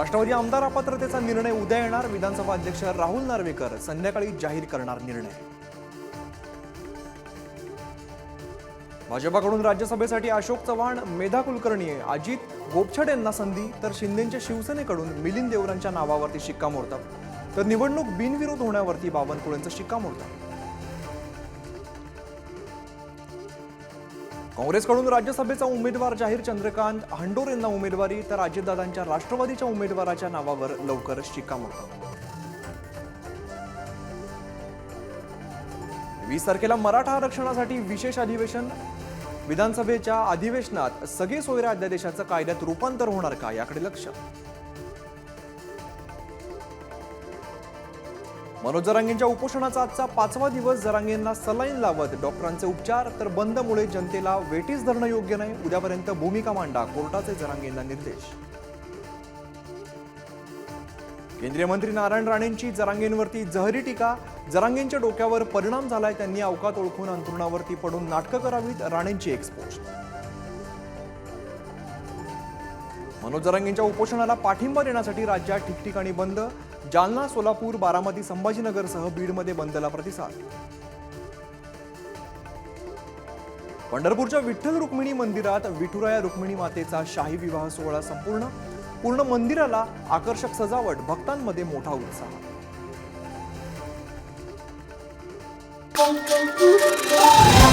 राष्ट्रवादी आमदार अपात्रतेचा निर्णय उद्या येणार. विधानसभा अध्यक्ष राहुल नार्वेकर संध्याकाळी जाहीर करणार निर्णय. भाजपाकडून राज्यसभेसाठी अशोक चव्हाण मेधा कुलकर्णी अजित गोपछड यांना संधी तर शिंदेच्या शिवसेनेकडून मिलिंद देवरांच्या नावावरती शिक्कामोर्तब. तर निवडणूक बिनविरोध होण्यावरती बावनकुळेंचं शिक्कामोर्तब. काँग्रेसकडून राज्यसभेचा उमेदवार जाहीर चंद्रकांत हंडोर यांना उमेदवारी तर अजितदादांच्या राष्ट्रवादीच्या उमेदवाराच्या नावावर लवकर शिक्कामोर्तब. वीस तारखेला मराठा आरक्षणासाठी विशेष अधिवेशन. विधानसभेच्या अधिवेशनात सगळे सोयऱ्या अध्यादेशाचं कायद्यात रूपांतर होणार का याकडे लक्ष? मनोज जरांगेंच्या उपोषणाचा आजचा पाचवा दिवस. जरांगेंना सलाईन लावत डॉक्टरांचे उपचार तर बंदमुळे जनतेला वेटीस धरणं योग्य नाही. उद्यापर्यंत भूमिका मांडा कोर्टाचे जरांगेंना निर्देश. केंद्रीय मंत्री नारायण राणेंची जरांगेंवरती जहरी टीका. जरांगेंच्या डोक्यावर परिणाम झालाय त्यांनी अवकात ओळखून अंतरुणावरती पडून नाटकं करावीत राणेंची एक्सपोज मनोज जरांगेंच्या उपोषणाला पाठिंबा देण्यासाठी राज्यात ठिकठिकाणी बंद. जालना सोलापूर बारामती संभाजीनगरसह बीडमध्ये बंदला प्रतिसाद पंढरपूरच्या विठ्ठल रुक्मिणी मंदिरात विठुराया रुक्मिणी मातेचा शाही विवाह सोहळा संपूर्ण पूर्ण मंदिराला आकर्षक सजावट भक्तांमध्ये मोठा उत्साह Thank you.